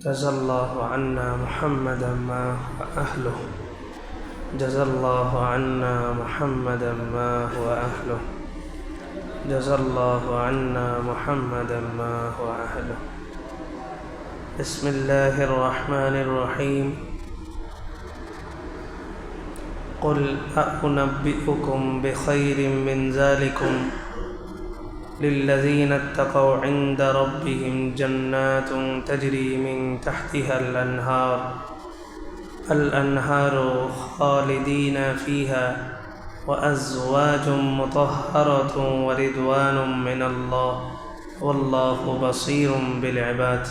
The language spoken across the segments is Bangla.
جزى الله عنا محمدا ما هو أهله. جزى الله عنا محمدا ما هو أهله. جزى الله عنا محمدا ما هو أهله. بسم الله الرحمن الرحيم. قل أنبئكم بخير من ذلكم. للذين اتقوا عند ربهم جنات تجري من تحتها الأنهار الأنهار خالدين فيها وأزواج مطهرة ورضوان من الله والله بصير بالعباد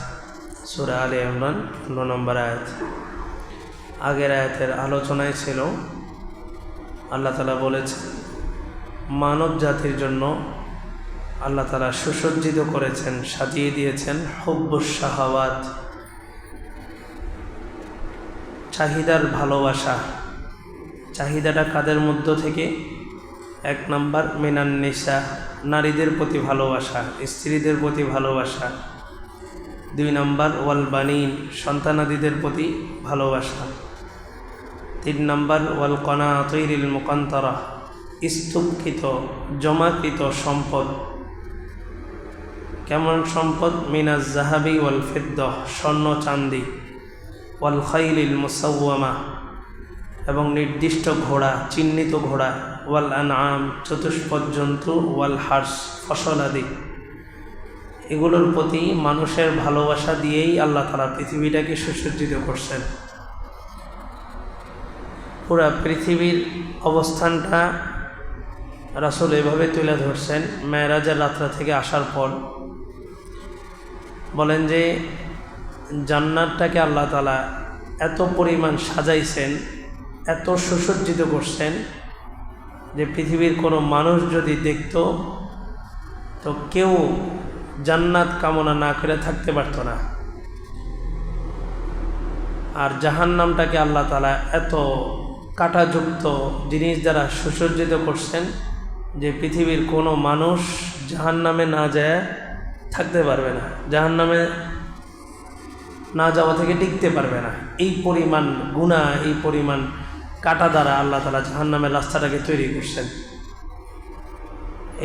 সুরা আলী ইমরান পনেরো নম্বর আয়াত আগের আয়াতের আলোচনায় ছিল আল্লাহ তালা বলেছেন মানব জাতির জন্য আল্লাহ তালা সুসজ্জিত করেছেন, সাজিয়ে দিয়েছেন শাহাওয়াত। চাহিদার ভালোবাসা। চাহিদাটা কাদের মধ্য থেকে? এক নম্বর, মেনান নেশা নারীদের প্রতি ভালোবাসা, স্ত্রীদের প্রতি ভালোবাসা। দুই নম্বর, ওয়াল বানিন, সন্তানাদিদের প্রতি ভালোবাসা। তিন নম্বর, ওয়াল কনা তৈরিল মোকান্তরা, স্তূপকৃত, জমাকৃত সম্পদ। কেমন সম্পদ? মিনাজ জাহাবি ওয়াল ফেদ্দ, স্বর্ণ চান্দি, ওয়াল খাইলিল মুসাউমা এবং নির্দিষ্ট ঘোড়া, চিহ্নিত ঘোড়া, ওয়াল আনআম, চতুষ্পদ জন্তু, ওয়াল হার্স, ফসল আদি। এগুলোর প্রতি মানুষের ভালোবাসা দিয়েই আল্লাহ তালা পৃথিবীটাকে সুসজ্জিত করছেন। পুরা পৃথিবীর অবস্থানটা রাসুল এভাবে তুলে ধরছেন, মেয়েরাজের রাত্রা থেকে আসার পর। বলেন যে জান্নাতটাকে আল্লাহ তালা এত পরিমাণ সাজাইছেন, এত সুসজ্জিত করছেন যে পৃথিবীর কোনো মানুষ যদি দেখত, তো কেউ জান্নাত কামনা না করে থাকতে পারত না। আর জাহান নামটাকে আল্লাহ তালা এত কাটাযুক্ত জিনিস দ্বারা সুসজ্জিত করছেন যে পৃথিবীর কোনো মানুষ জাহান নামে না যায় থাকতে পারবে না জাহান নামে না যাওয়া থেকে টিকতে পারবে না। এই পরিমাণ গুণা এই পরিমাণ কাটা দ্বারা আল্লাহ তালা জাহান নামের রাস্তাটাকে তৈরি করছেন।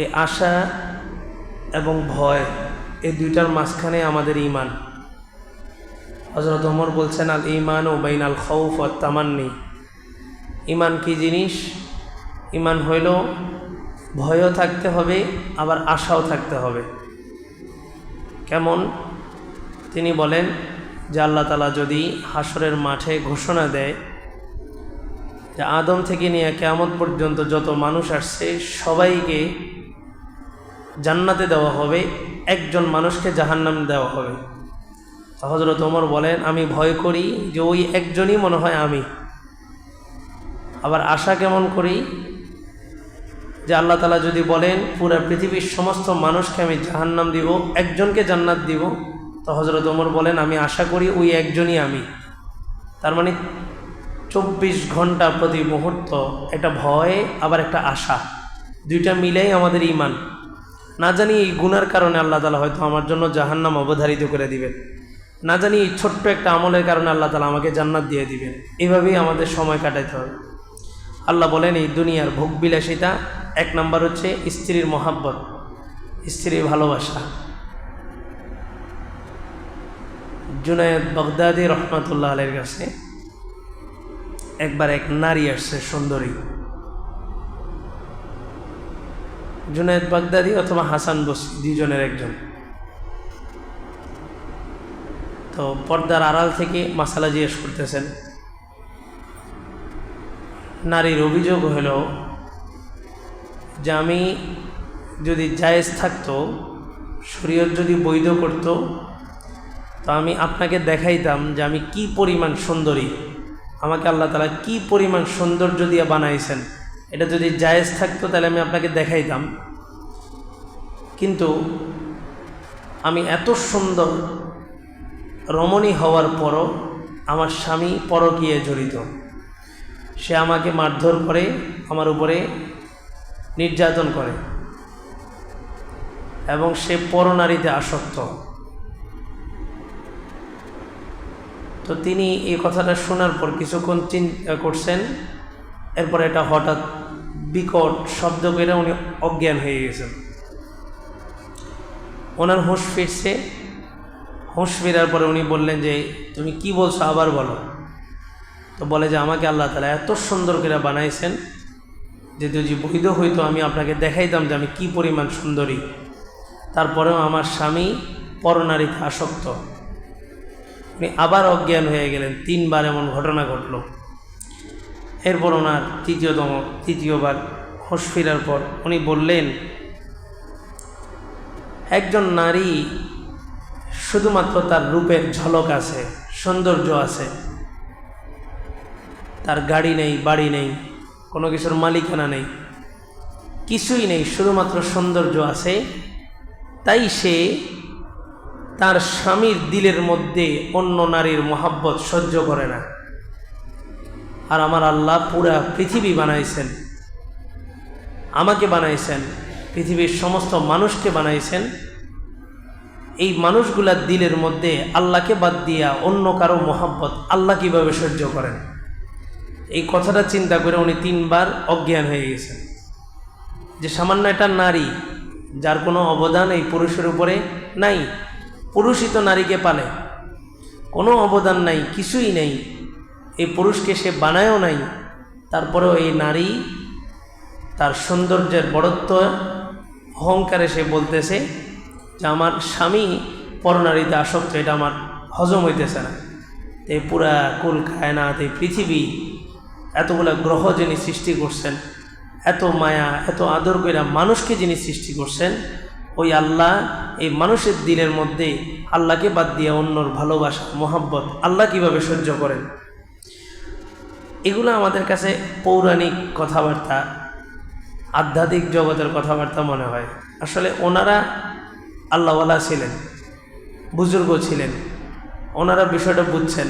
এই আশা এবং ভয়, এই দুইটার মাঝখানে আমাদের ইমান হজরত ওমর বলছেন, আল ইমান ও বাইন আল খৌফ ও তামান্নি। ইমান কি জিনিস? ইমান হইল ভয়ও থাকতে হবে, আবার আশাও থাকতে হবে। কেমন? তিনি বলেন, যে আল্লাহ তালা যদি হাসরের মাঠে ঘোষণা দেয় যে আদম থেকে নিয়ে কেমন পর্যন্ত যত মানুষ আসছে, সবাইকে জান্নাতে দেওয়া হবে, একজন মানুষকে জাহান্নাম দেওয়া হবে। হজরত ওমর বলেন, আমি ভয় করি যে ওই একজনই মনে হয় আমি। আবার আশা কেমন করি? যে আল্লাহ তালা যদি বলেন, পুরো পৃথিবীর সমস্ত মানুষকে আমি জাহান্নাম দিব, একজনকে জান্নাত দিব, তো হজরত ওমর বলেন, আমি আশা করি ওই একজনই আমি। তার মানে চব্বিশ ঘণ্টা প্রতি মুহূর্ত একটা ভয়, আবার একটা আশা। দুইটা মিলেই আমাদের ইমান না জানি এই গুনার কারণে আল্লাহ তালা হয়তো আমার জন্য জাহান্নাম অবধারিত করে দিবেন। না জানি এই ছোট্ট একটা আমলের কারণে আল্লাহ তালা আমাকে জান্নাত দিয়ে দিবেন। এভাবেই আমাদের সময় কাটাইতে হবে। আল্লাহ বলেন, এই দুনিয়ার ভোগ বিলাসিতা এক নাম্বার হচ্ছে স্ত্রীর মহাব্বত, স্ত্রীর ভালোবাসা। জুনায়দ বগদাদি রহমতুল্লাহ আলের কাছে একবার এক নারী আসছে সুন্দরী। জুনায়দ বাগদাদি অথবা হাসান বসি দুজনের একজন। তো পর্দার আড়াল থেকে মাসালা জিজ্ঞেস করতেছেন, নারীর অভিযোগ হল যে আমি যদি জায়েজ থাকতো, শরীয়ত যদি বৈধ করত, তো আমি আপনাকে দেখাইতাম যে আমি কি পরিমাণ সুন্দরী। আমাকে আল্লাহ তালা কি পরিমাণ সৌন্দর্য দিয়ে বানাইছেন। এটা যদি জায়েজ থাকতো, তাহলে আমি আপনাকে দেখাইতাম। কিন্তু আমি এত সুন্দর রমণী হওয়ার পরও আমার স্বামী পরকীয়ে জড়িত। সে আমাকে মারধর করে, আমার উপরে নির্যাতন করে এবং সে পরনারীতে আসক্ত। তো তিনি এই কথাটা শোনার পর কিছুক্ষণ চিন্তা করছেন, এরপর এটা হঠাৎ বিকট শব্দ করে উনি অজ্ঞান হয়ে গেছেন। ওনার হুঁশ ফিরছে। হুঁশ ফেরার পরে উনি বললেন যে, তুমি কি বলছো? আবার বলো। তো বলে যে, আমাকে আল্লাহ তালা এত সুন্দর করে বানাইছেন যে যদি বৈধ হইতো আমি আপনাকে দেখাইতাম যে আমি কি পরিমাণ সুন্দরী। তারপরেও আমার স্বামী পরনারীতে আসক্ত। উনি আবার অজ্ঞান হয়ে গেলেন। তিনবার এমন ঘটনা ঘটল। এরপর ওনার তৃতীয়তম, তৃতীয়বার হোশ ফেরার পর উনি বললেন, একজন নারী শুধুমাত্র তার রূপের ঝলক আছে, সৌন্দর্য আছে। তার গাড়ি নেই, বাড়ি নেই কোনো কিছুর মালিকানা নেই। কিছুই নেই, শুধুমাত্র সৌন্দর্য আছে। তাই সে তার স্বামীর দিলের মধ্যে অন্য নারীর মহাব্বত সহ্য করে না। আর আমার আল্লাহ পুরা পৃথিবী বানাইছেন। আমাকে বানাইছেন, পৃথিবীর সমস্ত মানুষকে বানাইছেন। এই মানুষগুলার দিলের মধ্যে আল্লাহকে বাদ দিয়া অন্য কারও মহাব্বত আল্লাহ কীভাবে সহ্য করেন? এই কথাটা চিন্তা করে উনি তিনবার অজ্ঞান হয়ে গেছেন। যে সামান্য একটা নারী যার কোনো অবদান এই পুরুষের উপরে নাই পুরুষই তো নারীকে পালে। কোনো অবদান নাই, কিছুই নেই। এই পুরুষকে সে বানায়ও নাই। তারপরেও এই নারী তার সৌন্দর্যের বড়ত্ব, অহংকারে সে বলতেছে যে, আমার স্বামী পরনারীতে আসক্ত, এটা আমার হজম হইতেছে না। এই পুরা কুল কায়নাত এই পৃথিবী এতগুলা গ্রহ যিনি সৃষ্টি করছেন, এত মায়া, এত আদর কইরা মানুষকে যিনি সৃষ্টি করছেন, ওই আল্লাহ, এই মানুষের দিলের মধ্যে আল্লাহকে বাদ দিয়ে অন্যর ভালোবাসা, মোহাব্বত আল্লাহ কীভাবে সহ্য করেন? এগুলো আমাদের কাছে পৌরাণিক কথাবার্তা, আধ্যাত্মিক জগতের কথাবার্তা মনে হয়। আসলে ওনারা আল্লাহওয়ালা ছিলেন, বুজুর্গ ছিলেন, ওনারা বিষয়টা বুঝছেন।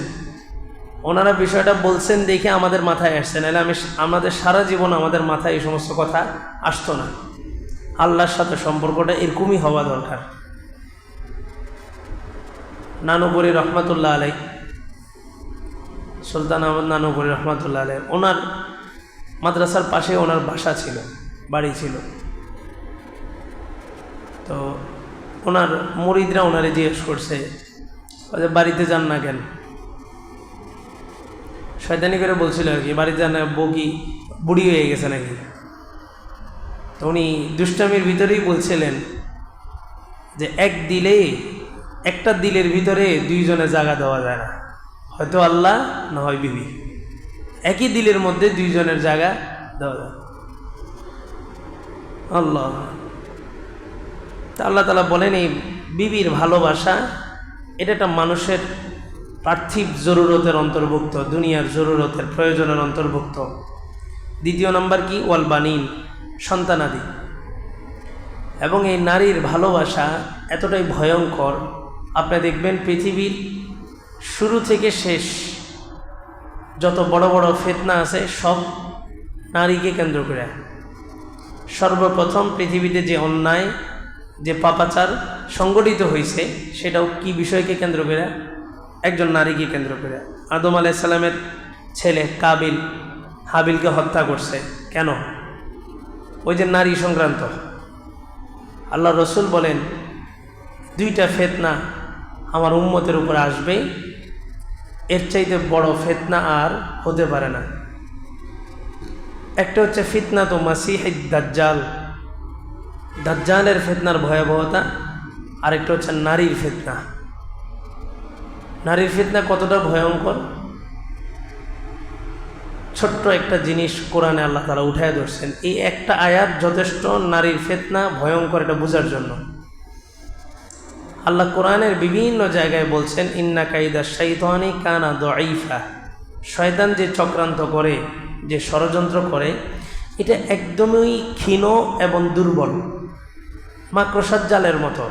ওনারা বিষয়টা বলছেন দেখে আমাদের মাথায় আসছে, নাহলে আমি আমাদের সারা জীবন আমাদের মাথায় এই সমস্ত কথা আসতো না। আল্লাহর সাথে সম্পর্কটা এরকমই হওয়া দরকার। নানুপুরি রহমাতুল্লাহ আলাই, সুলতান আহমদ নানুপুরি রহমাতুল্লাহ আলাই, ওনার মাদ্রাসার পাশে ওনার বাসা ছিল, বাড়ি ছিল। তো ওনার মরিদরা ওনারে জিজ্ঞেস করছে বাড়িতে যান না কেন? শয়তানি করে বলছিল আর কি বাড়িতে যান বউ বুড়ি হয়ে গেছে নাকি? তো উনি দুষ্টামির ভিতরেই বলছিলেন যে, এক দিলে, একটা দিলের ভিতরে দুইজনে জায়গা দেওয়া যায় না। হয়তো আল্লাহ, না হয় বিবি। একই দিলের মধ্যে দুইজনের জায়গা দেওয়া যায়। আল্লাহ। তা আল্লাহ তালা বলেন, এই বিবির ভালোবাসা, এটা একটা মানুষের পার্থিব জরুরতের অন্তর্ভুক্ত, দুনিয়ার জরুরতের প্রয়োজনের অন্তর্ভুক্ত। দ্বিতীয় নাম্বার কি? ওয়াল বানিন, সন্তানাদি। এবং এই নারীর ভালোবাসা এতটাই ভয়ঙ্কর। আপনি দেখবেন পৃথিবীর শুরু থেকে শেষ যত বড় বড় ফেতনা আছে, সব নারীকে কেন্দ্র করে। সর্বপ্রথম পৃথিবীতে যে অন্যায়, যে পাপাচার সংগঠিত হয়েছে, সেটাও কি বিষয়কে কেন্দ্র করে? একজন নারীকে কেন্দ্র করে। আদম আলাইসাল্লামের ছেলে কাবিল, হাবিলকে হত্যা করছে। কেন? ওই যে নারী সংক্রান্ত। আল্লাহ রসুল বলেন, দুইটা ফেতনা আমার উম্মতের উপর আসবে এর চাইতে বড় ফেতনা আর হতে পারে না। একটা হচ্ছে ফিতনা তো মাসিহ দাজ্জাল। দাজ্জালের ফেতনার ভয়াবহতা, আরেকটা হচ্ছে নারীর ফেতনা। নারীর ফিতনা কতটা ভয়ঙ্কর? ছোট্ট একটা জিনিস কোরআনে আল্লাহ তারা উঠায় ধরছেন। এই একটা আয়াত যথেষ্ট নারীর ফেতনা ভয়ঙ্কর এটা বোঝার জন্য। আল্লাহ কোরআনের বিভিন্ন জায়গায় বলছেন, ইন্না কাইদা শৈতানি কানা দইফা শয়তান যে চক্রান্ত করে, যে ষড়যন্ত্র করে, এটা একদমই ক্ষীণ এবং দুর্বল। মাক্রসাদ জালের মতো।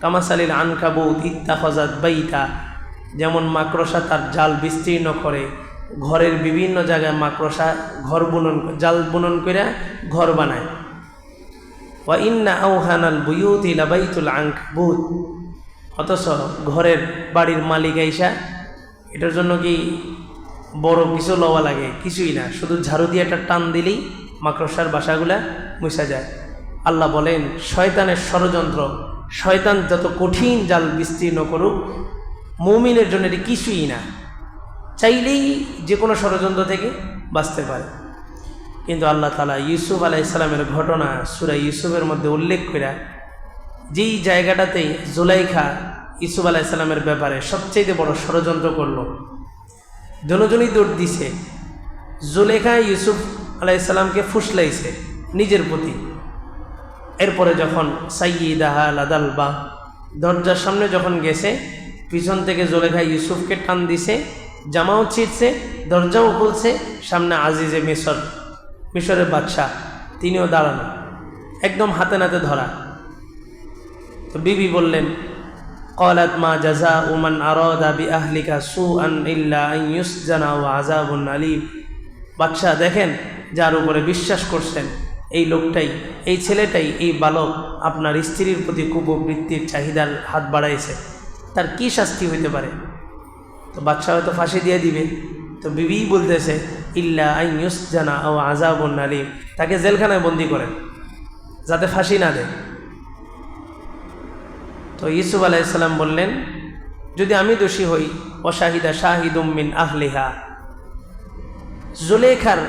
কামাসালিল আনকাবুত ইত্তাফাজাত বাইতা। যেমন মাকড়সা তার জাল বিস্তীর্ণ করে, ঘরের বিভিন্ন জায়গায় মাকড়সা ঘর বুনন, জাল বুনন করে ঘর বানায়। ওয়া ইন্না আউহানাল বুয়ুত ইলাবাইতুল আংকাবুত অথচ ঘরের বাড়ির মালিক আইসা, এটার জন্য কি বড় কিছু লওয়া লাগে? কিছুই না, শুধু ঝাড়ু দিয়ে একটা টান দিলেই মাকড়সার বাসাগুলা মুছা যায়। আল্লাহ বলেন, শয়তানের ষড়যন্ত্র, শয়তান যত কঠিন জাল বিস্তীর্ণ করুক মৌমিনের জন্য এটি কিছুই না। চাইলেই যে কোনো ষড়যন্ত্র থেকে বাঁচতে পারে। কিন্তু আল্লাহ তালা ইউসুফ আলাইসালামের ঘটনা সুরা ইউসুফের মধ্যে উল্লেখ করে যেই জায়গাটাতে জুলাইখা ইউসুফ আলাইসাল্লামের ব্যাপারে সবচেয়ে বড় ষড়যন্ত্র করল, জনজনই দৌড় দিছে। জুলেখা ইউসুফ আলাইসাল্লামকে ফুসলাইছে নিজের প্রতি। এরপরে যখন সাইয়িদাহা লাদাল বা দরজার সামনে যখন গেছে পিছন থেকে জোলেখা ইউসুফকে টান দিছে, জামাও ছিটছে দরজাও খুলছে, সামনে আজিজে মিশর, মিশরের বাদশাহ, তিনিও দাঁড়ানো, একদম হাতে নাতে ধরা। তো বিবি বললেন, কলাত মা জাজা উমান আরদা বি আহলিকা সু আন ইল্লা ও আজাবুন আলিম। বাদশাহ দেখেন, যার উপরে বিশ্বাস করছেন, এই লোকটাই, এই ছেলেটাই, এই বালক আপনার স্ত্রীর প্রতি কুপবৃত্তির চাহিদার হাত বাড়াইছে। তার কি শাস্তি হইতে পারে? তো বাদশাহ হয়তো ফাঁসি দিয়ে দিবে। তো বিবি বলতেছে, ইল্লা আইয়ুস জানা ও আজাবন আলিম। তাকে জেলখানায় বন্দি করেন, যাতে ফাঁসি না দেয়। তো ইসুফ আলাইসাল্লাম বললেন, যদি আমি দোষী হই, অশাহিদা শাহিদুম মিন আহলিহা। জুলেখার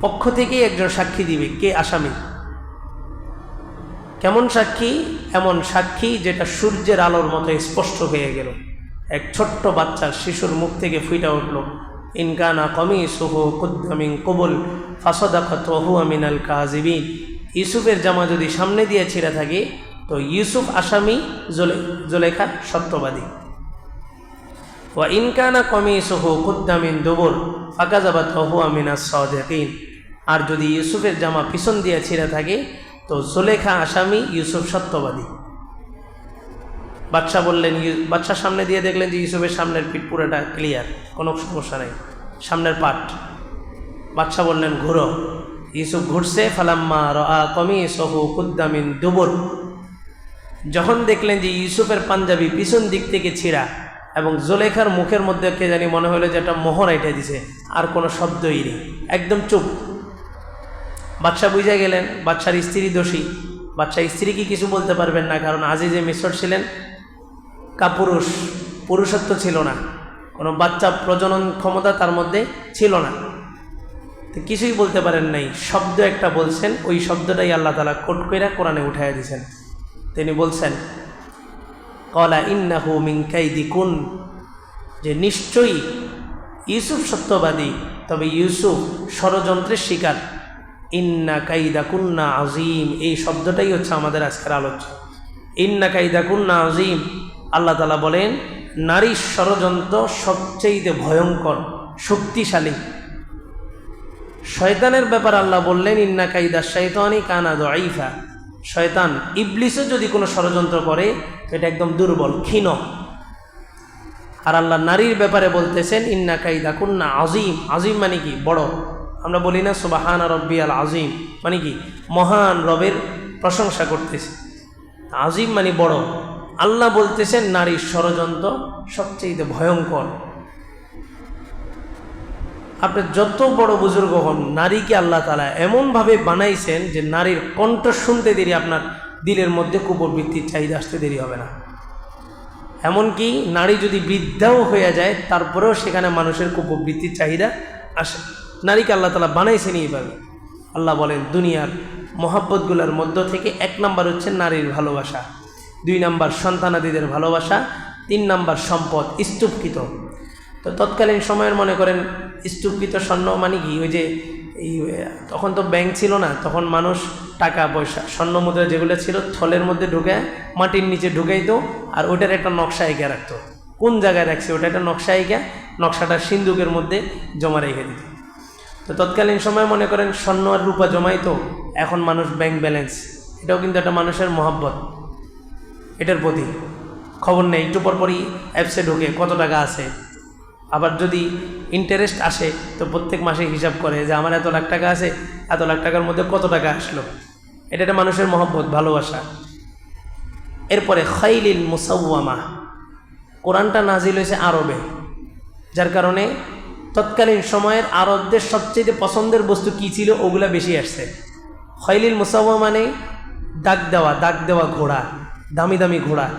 পক্ষ থেকেই একজন সাক্ষী দিবে, কে? আসামি। কেমন সাক্ষী? এমন সাক্ষী যেটা সূর্যের আলোর মতো স্পষ্ট হয়ে গেল। এক ছোট্ট বাচ্চার শিশুর মুখ থেকে ফুইটা উঠল ইনকানা কমি সুহু কুদ্দামিন কবুল ফাসদাখত ওহু আমিনাল কাজিবিন ইউসুফের জামা যদি সামনে দিয়ে ছিঁড়ে থাকে, তো ইউসুফ আসামি জোলে, জোলেখা সত্যবাদী। ওয়া ইনকানা কমি সুহু কুদ্দামিন দুবুর ফাকাজাবাত ওহু আমিনা সদেকিন। আর যদি ইউসুফের জামা পিছন দিয়ে ছিঁড়ে থাকে তো জোলেখা আসামি ইউসুফ সত্যবাদী। বাদশাহ বললেন বাদশার সামনে দিয়ে দেখলেন যে ইউসুফের সামনের পিঠ পুরোটা ক্লিয়ার কোনো সমস্যা নেই, সামনের পাট। বাদশাহ বললেন, ঘুরো। ইউসুফ ঘুরছে, ফালাম্মা রা কমি সহু কুদ্দামিন দুবুর। যখন দেখলেন যে ইউসুফের পাঞ্জাবি পিছন দিক থেকে ছিঁড়া এবং জোলেখার মুখের মধ্যে কে জানি মনে হলো যে একটা মোহর এঁটে দিছে, আর কোনো শব্দই নেই, একদম চুপ। বাদশাহ বুঝে গেলেন বাচ্চার স্ত্রী দোষী। বাচ্চা স্ত্রী কি কিছু বলতে পারবেন না, কারণ আজিজে মিশর ছিলেন, কাপুরুষ, পুরুষত্ব ছিল না। কোনো বাচ্চা প্রজনন ক্ষমতা তার মধ্যে ছিল না। কিছুই বলতে পারেন নাই। শব্দ একটা বলছেন, ওই শব্দটাই আল্লাহ তালা কোট কইরা কোরআনে উঠাইয়া দিয়েছেন। তিনি বলছেন, কলা ইন্নাহু মিঙ্কাইদি কুন যে নিশ্চয়ই ইউসুফ সত্যবাদী, তবে ইউসুফ ষড়যন্ত্রের শিকার। ইন্না কাইদা কুন্না আজিম এই শব্দটাই হচ্ছে আমাদের আজকের আলোচ্য। ইন্না কাইদা কুন্না আজিম আল্লাহ তালা বলেন, নারীর ষড়যন্ত্র সবচেয়ে ভয়ঙ্কর, শক্তিশালী। শয়তানের ব্যাপার আল্লাহ বললেন, ইন্না কাইদা শৈতানি কানা দইফা শয়তান ইবলিসও যদি কোনো ষড়যন্ত্র করে এটা একদম দুর্বল, ক্ষীণ। আর আল্লাহ নারীর ব্যাপারে বলতেছেন, ইন্না কাইদা কুন্না আজিম আজিম মানে কি? বড়। আমরা বলি না সুবাহান রব্বি আল আজিম মানে কি? মহান রবের প্রশংসা করতেছে। আজিম মানে বড়। আল্লাহ বলতেছেন, নারীর ষড়যন্ত্র সবচেয়ে ভয়ঙ্কর। আপনি যত বড় বুজুর্গ হন, নারীকে আল্লাহ তালা এমনভাবে বানাইছেন যে নারীর কণ্ঠ শুনতে দেরি, আপনার দিলের মধ্যে কুপবৃত্তির চাহিদা আসতে দেরি হবে না। এমনকি নারী যদি বৃদ্ধাও হয়ে যায়, তারপরেও সেখানে মানুষের কুপবৃত্তির চাহিদা আসে। নারীকে আল্লাহ তালা বানাইছেন এইভাবে। আল্লাহ বলেন, দুনিয়ার মহাব্বতগুলোর মধ্য থেকে এক নাম্বার হচ্ছে নারীর ভালোবাসা, দুই নাম্বার সন্তানাদিদের ভালোবাসা, তিন নাম্বার সম্পদ, স্তূপকৃত। তো তৎকালীন সময়ের মনে করেন, স্তূপকৃত স্বর্ণ মানে কি? ওই যে এই, তখন তো ব্যাংক ছিল না, তখন মানুষ টাকা পয়সা, স্বর্ণ মুদ্রা যেগুলো ছিল, থলের মধ্যে ঢুকে মাটির নিচে ঢুকাইতো আর ওটার একটা নকশা এঁকে রাখতো। কোন জায়গায় রাখছে? ওটা একটা নকশা এঁকে, নকশাটা সিন্দুকের মধ্যে জমা রেখে দিত। তো তৎকালীন সময় মনে করেন স্বর্ণ আর রূপা জমাইতো এখন মানুষ ব্যাংক ব্যালেন্স এটাও কিন্তু একটা মানুষের মহাব্বত। এটার প্রতি। খবর নেই, একটু পরপরই অ্যাপসে ঢুকে কত টাকা আছে। আবার যদি ইন্টারেস্ট আসে, তো প্রত্যেক মাসে হিসাব করে যে আমার এত লাখ টাকা আছে, এত লাখ টাকার মধ্যে কত টাকা আসলো। এটা একটা মানুষের মহব্বত, ভালোবাসা। এরপরে খৈলিল মুসাউমা কোরআনটা নাজিল হয়েছে আরবে, যার কারণে তৎকালীন সময়ের আরবদের সবচেয়ে পছন্দের বস্তু কী ছিল, ওগুলা বেশি আসছে। খৈলিল মুসাওয়া মানে দাগ দেওয়া দাগ দেওয়া ঘোড়া, দামি দামি ঘোড়া।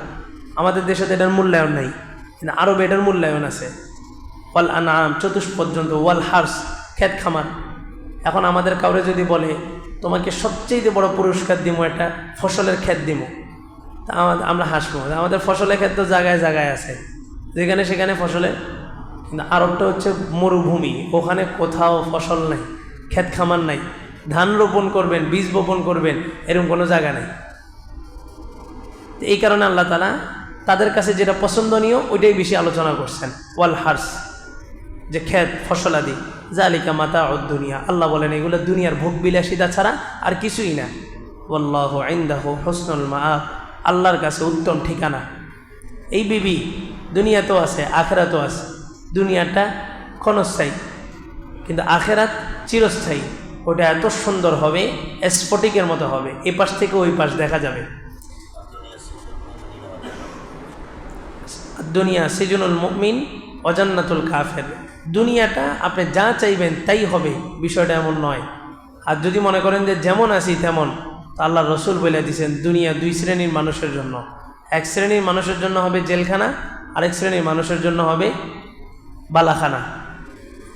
আমাদের দেশে তো এটার মূল্যায়ন নাই, কিন্তু আরবে এটার মূল্যায়ন আছে। ওয়াল আনাম চতুষ পর্যন্ত, ওয়াল হার্স, ক্ষেত খামার। এখন আমাদের কাউরে যদি বলে, তোমাকে সবচেয়ে বড় পুরস্কার দিব একটা ফসলের খ্যাত দিব তা আমা- আমরা হাসবো। আমাদের ফসলের ক্ষেত তো জায়গায় জায়গায় আছে। যেখানে সেখানে ফসলে আরবটা হচ্ছে মরুভূমি, ওখানে কোথাও ফসল নাই, ক্ষেত খামার নাই। ধান রোপণ করবেন, বীজ বপন করবেন, এরকম কোনো জায়গা নেই। তো এই কারণে আল্লাহ তালা তাদের কাছে যেটা পছন্দনীয়, ওইটাই বেশি আলোচনা করছেন। ওয়াল হার্স, যে ক্ষেত ফসলাদি জালিকা মাতা দুনিয়া। আল্লাহ বলেন, এগুলো দুনিয়ার ভোগ বিলাসিতা ছাড়া আর কিছুই না। ওল্লাহ আইন্দাহ হোসনুল মা আল্লাহর কাছে উত্তম ঠিকানা। এই বিবি দুনিয়াতেও আছে, আখেরাতেও আছে। দুনিয়াটা ক্ষণস্থায়ী, কিন্তু আখেরাত চিরস্থায়ী। ওটা এত সুন্দর হবে, স্ফটিকের মতো হবে। এ পাশ থেকে ওই পাশ দেখা যাবে। দুনিয়া সিজনুল মুমিন, অজান্নাতুল কাফের। দুনিয়াটা আপনি যা চাইবেন তাই হবে, বিষয়টা এমন নয়। আর যদি মনে করেন যে যেমন আছি তেমন, তা আল্লাহ রসুল বলে দিয়েছেন, দুনিয়া দুই শ্রেণির মানুষের জন্য। এক শ্রেণির মানুষের জন্য হবে জেলখানা, আরেক শ্রেণির মানুষের জন্য হবে বালাখানা।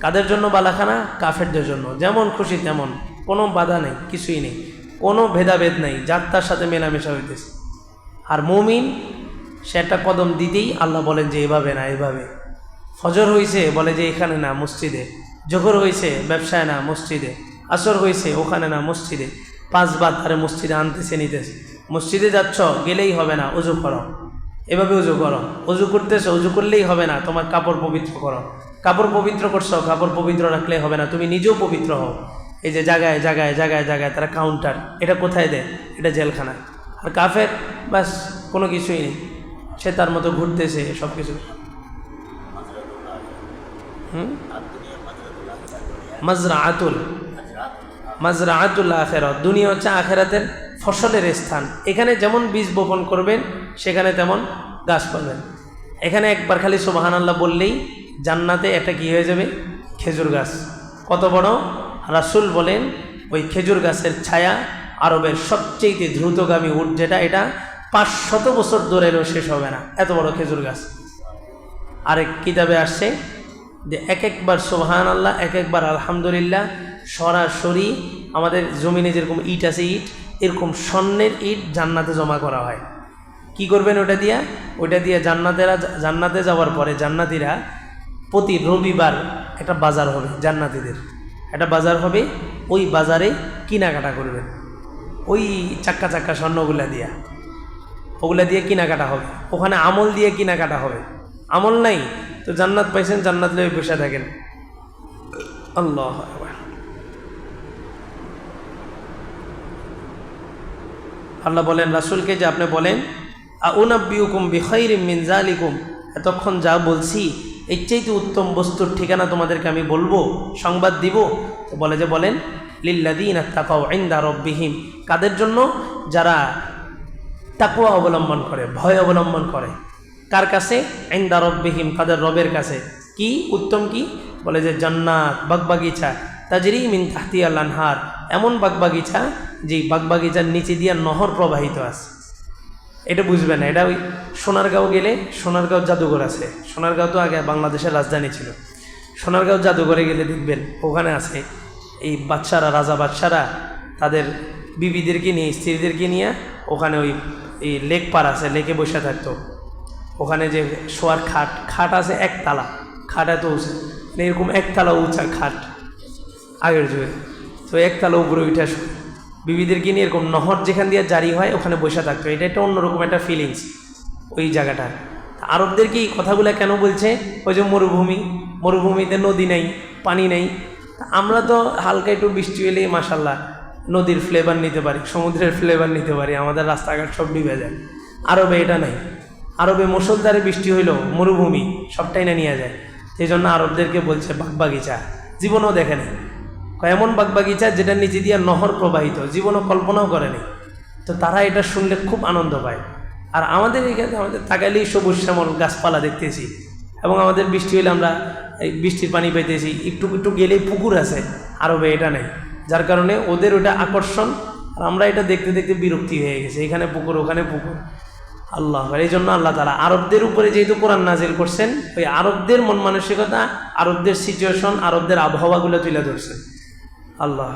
কাদের জন্য বালাখানা? কাফেরদের জন্য। যেমন খুশি তেমন। কোনো বাধা নেই, কিছুই নেই। কোনো ভেদাভেদ নেই, যার তার সাথে মেলামেশা হইতেছে। আর মমিন, সে একটা কদম দিতেই আল্লাহ বলেন যে এভাবে না, এভাবে। ফজর হয়েছে বলে যে এখানে না, মসজিদে। জোহর হয়েছে ব্যবসায় না, মসজিদে। আসর হয়েছে ওখানে না, মসজিদে। পাঁচবার তারে মসজিদে আনতেছে, নিতেছে। মসজিদে যাচ্ছ, গেলেই হবে না, উজু করো। এভাবে উজু করো। উজু করতেছো, উজু করলেই হবে না। তোমার কাপড় পবিত্র করো। কাপড় পবিত্র করছ, কাপড় পবিত্র রাখলে হবে না। তুমি নিজেও পবিত্র হও। এই যে জায়গায় জায়গায় জায়গায় জায়গায় তারা কাউন্টার এটা কোথায় দেয়? এটা জেলখানা আর কাফের? বাস কোনো কিছুই নেই। সে তার মতো ঘুরতেছে সব কিছু মাজরা আতুল মাজরা আতুল আখেরত। দুনিয়া হচ্ছে আখেরাতের ফসলের স্থান। এখানে যেমন বীজ বপন করবেন, সেখানে তেমন গাছ পাবেন এখানে একবার খালি সোবাহান আল্লাহ বললেই জান্নাতে একটা কি হয়ে যাবে? খেজুর গাছ। কত বড়? রাসুল বলেন, ওই খেজুর গাছের ছায়া আরবের সবচেয়ে দ্রুতগামী উঠ যেটা, এটা পাঁচ শত বছর ধরে ধরেও শেষ হবে না। এত বড় খেজুর গাছ। আরেক কিতাবে আসছে যে এক একবার সোহান আল্লাহ এক একবার আলহামদুলিল্লাহ, সরাসরি আমাদের জমিনে যেরকম ইট আছে ইট, এরকম স্বর্ণের ইট জান্নাতে জমা করা হয়। কি করবেন ওটা দিয়া? ওটা দিয়ে জান্নাতেরা জান্নাতে যাওয়ার পরে জান্নাতিরা প্রতি রবিবার একটা বাজার হবে জান্নাতিদের। একটা বাজার হবে, ওই বাজারে কেনাকাটা করবেন। ওই চাক্কা চাক্কা স্বর্ণগুলা দিয়া। ওগুলা দিয়ে কেনাকাটা হবে। ওখানে আমল দিয়ে কেনাকাটা হবে। আমল নাই, তো জান্নাত পাইছেন, জান্নাত লয়ে বসে থাকেন। আল্লাহ আল্লাহ বলেন, রাসুলকে যে আপনি বলেন আউনাব্বিউকুম বিখৈরিম মিন জালিকুম এতক্ষণ যা বলছি, এর চাইতে উত্তম বস্তুর ঠিকানা তোমাদেরকে আমি বলব, সংবাদ দিব। তো বলে যে বলেন লিল্লাদিন আত্তাকাও ইন্দা রব্বিহিম। কাদের জন্য? যারা তাকুয়া অবলম্বন করে, ভয় অবলম্বন করে। কার কাছে? আইন্দা রব্বিহিম কাদের রবের কাছে। কি? উত্তম কি? বলে যে জান্নাত, বাগবাগিচা। তাজরি মিন তাহতিয়া লানহার এমন বাগবাগিচা যে বাগবাগিচার নিচে দিয়ে নহর প্রবাহিত আছে। এটা বুঝবে না। এটা ওই সোনারগাঁও গেলে সোনারগাঁও জাদুঘর আছে। সোনারগাঁও তো আগে বাংলাদেশের রাজধানী ছিল। সোনারগাঁও জাদুঘরে গেলে দেখবেন ওখানে আছে এই বাচ্চারা রাজা বাচ্চারা তাদের বিবিদেরকে নিয়ে, স্ত্রীদেরকে নিয়ে ওখানে ওই, এই লেক পার আছে, লেকে বসে থাকতো। ওখানে যে শোয়ার খাট খাট আছে একতলা, খাট এত উঁচু এরকম একতলা উঁচা খাট আগের যুগে। তো একতলা উপরে উঠে বিবিদেরকে নিয়ে এরকম নহর যেখান দিয়ে জারি হয়, ওখানে বসে থাকতো। এটা একটা অন্যরকম একটা ফিলিংস ওই জায়গাটা। আরবদেরকে এই কথাগুলো কেন বলছে? ওই যে মরুভূমি, মরুভূমিতে নদী নেই, পানি নেই। আমরা তো হালকা একটু বৃষ্টি এলেই মাসাল্লাহ নদীর ফ্লেভার নিতে পারি, সমুদ্রের ফ্লেভার নিতে পারি, আমাদের রাস্তাঘাট সব ডুবে যায়। আরবে এটা নাই। আরবে মুসলধারে বৃষ্টি হইলেও মরুভূমি সবটাই না নিয়ে যায়। সেই জন্য আরবদেরকে বলছে বাগবাগিচা। জীবনও দেখে নেই। এমন বাগবাগিচা যেটা নিচে দিয়ে নহর প্রবাহিত, জীবনও কল্পনাও করেনি তো তারা এটা শুনলে খুব আনন্দ পায়। আর আমাদের এখানে আমাদের তাকাইলেই সবুজ শ্যামল গাছপালা দেখতেছি। এবং আমাদের বৃষ্টি হলে আমরা এই বৃষ্টির পানি পাইতেছি। একটু একটু গেলেই পুকুর আছে আরবে এটা নেই। যার কারণে ওদের ওটা আকর্ষণ, আর আমরা এটা দেখতে দেখতে বিরক্তি হয়ে গেছে। এখানে পুকুর, ওখানে পুকুর। আল্লাহ এই জন্য আল্লাহ তালা আরবদের উপরে যেহেতু কোরআন নাজিল করছেন, ওই আরবদের মন মানসিকতা, আরবদের সিচুয়েশন আরবদের আবহাওয়াগুলো তুলে ধরছেন। আল্লাহ